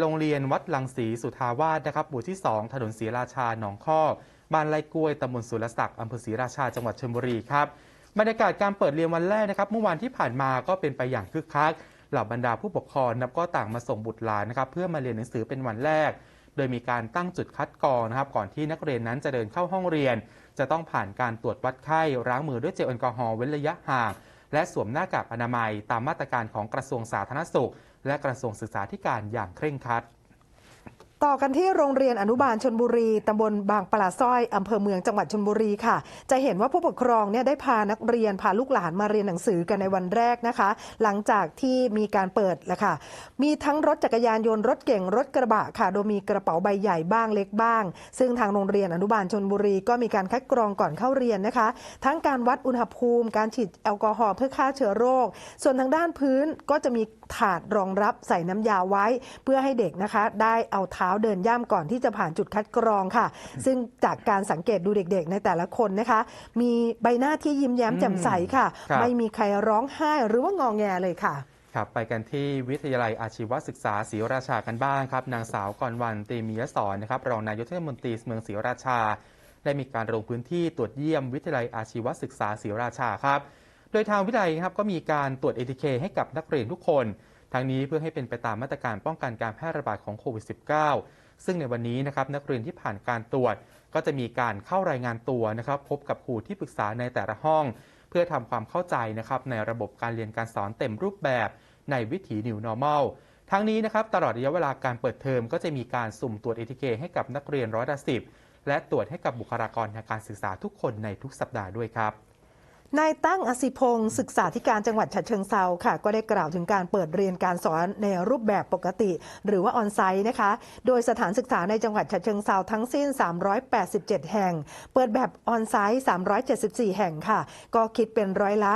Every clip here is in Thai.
โรงเรียนวัดลังสีสุทาวาสนะครับหมู่ที่ 2 ถนนศรีราชาหนองคอบ้านไร่กล้วยตำบลสุรศักดิ์อำเภอศรีราชาจังหวัดชลบุรีครับบรรยากาศการเปิดเรียนวันแรกนะครับเมื่อวานที่ผ่านมาก็เป็นไปอย่างคึกคักเหล่าบรรดาผู้ปกครองนับก็ต่างมาส่งบุตรหลานนะครับเพื่อมาเรียนหนังสือเป็นวันแรก โดยมีการตั้งจุดคัดกรองนะครับก่อนที่นักเรียนนั้นจะเดินเข้าห้องเรียน จะต้องผ่านการตรวจวัดไข้ล้างมือด้วยเจลแอลกอฮอล์เว้นระยะห่างและสวมหน้ากากอนามัยตามมาตรการของกระทรวงสาธารณสุข และกระทรวงศึกษาธิการอย่างเคร่งครัด ต่อกันที่โรงเรียนอนุบาลชนบุรี ตำบลบางปลาสร้อยอำเภอเมืองจังหวัดชนบุรีค่ะ จะเห็นว่าผู้ปกครองเนี่ยได้พานักเรียนพาลูกหลานมาเรียนหนังสือกันในวันแรกนะคะ หลังจากที่มีการเปิดแล้วค่ะ มีทั้งรถจักรยานยนต์รถเก่งรถกระบะค่ะ โดยมีกระเป๋าใบใหญ่บ้างเล็กบ้าง ซึ่งทางโรงเรียนอนุบาลชนบุรีก็มีการคัดกรองก่อนเข้าเรียนนะคะ ทั้งการวัดอุณหภูมิ การฉีดแอลกอฮอล์เพื่อฆ่าเชื้อโรค ส่วนทางด้านพื้นก็จะมีถาดรองรับใส่น้ำยาไว้ เพื่อให้เด็กนะคะ ได้เอาเท้าเดินย่ำก่อนที่จะผ่านจุดคัดกรองค่ะ ซึ่งจากการสังเกตดูเด็กๆ ในแต่ละคนนะคะ มีใบหน้าที่ยิ้มแย้มแจ่มใสค่ะ ครับ ไม่มีใครร้องไห้หรือว่างองแงเลยค่ะ ครับไปกันที่วิทยาลัยอาชีวศึกษาศรีราชากันบ้างครับ นางสาวกรวันตรีมียสอนนะครับรองนายกเทศมนตรีเมืองศรีราชา ได้มีการลงพื้นที่ตรวจเยี่ยมวิทยาลัยอาชีวศึกษาศรีราชาครับ โดยทางวิทยาลัยนะครับก็มีการตรวจ ATK ให้กับนักเรียนทุกคน ทั้งนี้เพื่อให้เป็นไปตามมาตรการป้องกันการแพร่ระบาดของโควิด -19 ซึ่งในวันนี้นะครับนักเรียนที่ผ่านการตรวจ ก็จะมีการเข้ารายงานตัวนะครับ พบกับครูที่ปรึกษาในแต่ละห้อง เพื่อทำความเข้าใจนะครับในระบบการเรียนการสอนเต็มรูปแบบในวิถี New Normal ทั้งนี้นะครับตลอดระยะเวลาการเปิดเทอมก็จะมีการสุ่มตรวจ ATK ให้กับนักเรียนร้อยละสิบและตรวจให้กับบุคลากรทางการศึกษาทุกคนในทุกสัปดาห์ด้วยครับ นายตั้งอสิพงศ์ศึกษาธิการจังหวัดฉะเชิงเซาค่ะ ก็ได้กล่าวถึงการเปิดเรียนการสอนในรูปแบบปกติ หรือว่าออนไซต์นะคะ โดยสถานศึกษาในจังหวัดฉะเชิงเซาทั้งสิ้น 387 แห่ง เปิดแบบออนไซต์ 374 แห่งค่ะ ก็คิดเป็นร้อยละ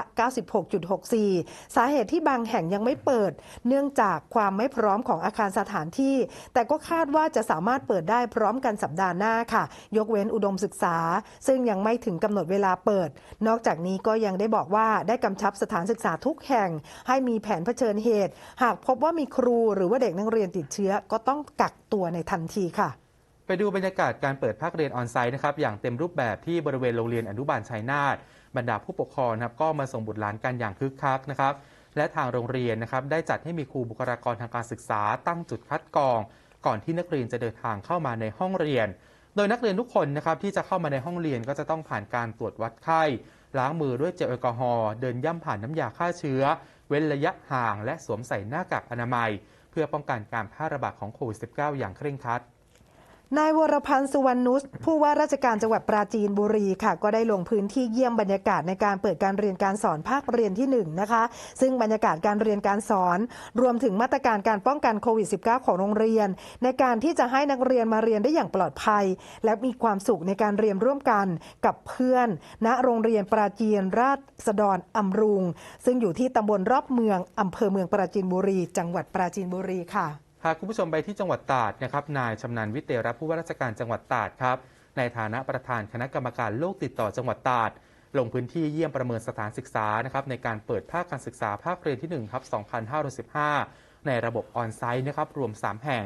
96.64 สาเหตุที่บางแห่งยังไม่เปิด เนื่องจากความไม่พร้อมของอาคารสถานที่ แต่ก็คาดว่าจะสามารถเปิดได้พร้อมกันสัปดาห์หน้าค่ะ ยกเว้นอุดมศึกษา ซึ่งยังไม่ถึงกำหนดเวลาเปิด นอกจากนี้ก็ยังได้บอกว่าได้กำชับสถานศึกษาทุกแห่ง ให้มีแผนเผชิญเหตุ หากพบว่ามีครูหรือว่าเด็กนักเรียนติดเชื้อก็ต้องกักตัวในทันทีค่ะไปดูบรรยากาศการเปิดภาคเรียนออนไซต์นะครับอย่างเต็มรูปแบบที่บริเวณโรงเรียนอนุบาลชัยนาทบรรดาผู้ปกครองนะครับก็มาส่งบุตรหลานกันอย่างคึกคักนะครับ และทางโรงเรียนนะครับได้จัดให้มีครูบุคลากรทางการศึกษาตั้งจุดคัดกรอง ก่อนที่นักเรียนจะเดินทางเข้ามาในห้องเรียน โดยนักเรียนทุกคนนะครับที่จะเข้ามาในห้องเรียนก็จะต้องผ่านการตรวจวัดไข้ ล้างมือด้วยเจลแอลกอฮอล์เดินย่ำผ่านน้ำยาฆ่าเชื้อ เว้นระยะห่างและสวมใส่หน้ากากอนามัย เพื่อป้องกันการแพร่ระบาดของโควิด -19 อย่างเคร่งครัด นายวรพันธ์สุวรรณนุชผู้ว่าราชการจังหวัดปราจีนบุรีค่ะ ก็ได้ลงพื้นที่เยี่ยมบรรยากาศในการเปิดการเรียนการสอนภาคเรียนที่1นะคะ ซึ่งบรรยากาศการเรียนการสอน รวมถึงมาตรการการป้องกันโควิด -19 ของโรงเรียน ในการที่จะให้นักเรียนมาเรียนได้อย่างปลอดภัย และมีความสุขในการเรียนร่วมกันกับเพื่อน ณโรงเรียนปราจีนราษฎรอำรุง ซึ่งอยู่ที่ตำบลรอบเมืองอำเภอเมืองปราจีนบุรี จังหวัดปราจีนบุรีค่ะ พาคุณผู้ชมไปที่จังหวัดตราดนะครับ นายชำนาญวิเตรับผู้ว่าราชการจังหวัดตราดครับ ในฐานะประธานคณะกรรมการโรคติดต่อจังหวัดตราด ลงพื้นที่เยี่ยมประเมินสถานศึกษานะครับในการเปิดภาคการศึกษาภาคเรียนที่1ครับ2515 ในระบบออนไซต์นะครับรวม 3 แห่ง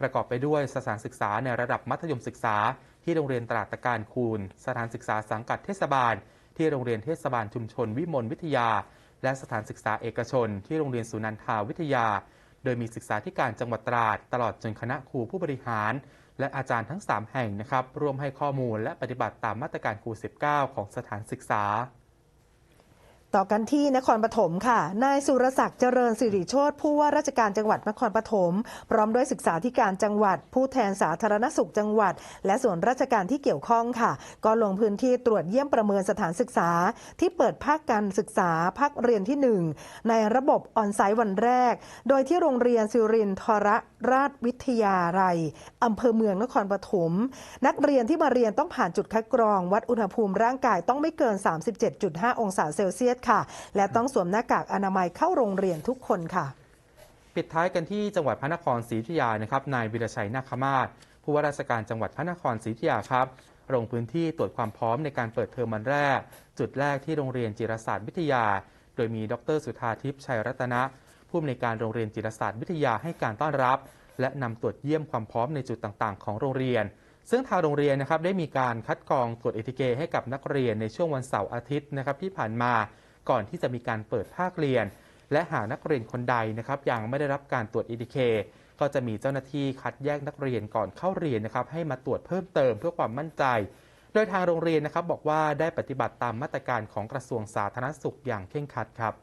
ประกอบไปด้วยสถานศึกษาในระดับมัธยมศึกษา ที่โรงเรียนตราดตะการคูณ สถานศึกษาสังกัดเทศบาล ที่โรงเรียนเทศบาลชุมชนวิมลวิทยา และสถานศึกษาเอกชน ที่โรงเรียนสุนันทาวิทยา ดยมีศึกษาธิการจังหวัดตราด ตลอดจนคณะครูผู้บริหาร และอาจารย์ทั้ง 3 แห่งนะครับร่วมให้ข้อมูลและปฏิบัติตามมาตรการควิด -19 ของสถานศึกษา ต่อกันที่นครปฐมค่ะ นายสุรศักดิ์เจริญสิริโชตผู้ว่าราชการจังหวัดนครปฐมพร้อมด้วยศึกษาธิการจังหวัด ผู้แทนสาธารณสุขจังหวัด และส่วนราชการที่เกี่ยวข้องค่ะ ก็ลงพื้นที่ตรวจเยี่ยมประเมินสถานศึกษา ที่เปิดภาคการศึกษาภาคเรียนที่ 1 ในระบบออนไซต์วันแรก โดยที่โรงเรียนสิรินทรราชวิทยาลัยอำเภอเมืองนครปฐม นักเรียนที่มาเรียนต้องผ่านจุดคัดกรอง วัดอุณหภูมิร่างกายต้องไม่เกิน 37.5 องศาเซลเซียสค่ะ และต้องสวมหน้ากากอนามัยเข้าโรงเรียนทุกคนค่ะ ปิดท้ายกันที่จังหวัดพระนครศรีอยุธยานะครับ นายวิรชัยนาคมาศผู้ว่าราชการจังหวัดพระนครศรีอยุธยาครับลงพื้นที่ตรวจความพร้อมในการเปิดเทอมวันแรก จุดแรกที่โรงเรียนจิรศาสตร์วิทยา โดยมีดรสุธาทิพย์ชัยรัตนะ ผู้อำนวยการโรงเรียนจิรศาสตร์วิทยาให้การต้อนรับ และนำตรวจเยี่ยมความพร้อมในจุดต่างๆ ของโรงเรียน ซึ่งทางโรงเรียนนะครับได้มีการคัดกรองตรวจเอทีเคให้กับนักเรียนในช่วงวันเสาร์อาทิตย์นะครับที่ผ่านมาก่อนที่จะมีการเปิดภาคเรียน และหากนักเรียนคนใดนะครับยังไม่ได้รับการตรวจเอทีเคก็จะมีเจ้าหน้าที่คัดแยกนักเรียนก่อนเข้าเรียนนะครับให้มาตรวจเพิ่มเติมเพื่อความมั่นใจ โดยทางโรงเรียนนะครับบอกว่าได้ปฏิบัติตามมาตรการของกระทรวงสาธารณสุขอย่างเคร่งครัดครับ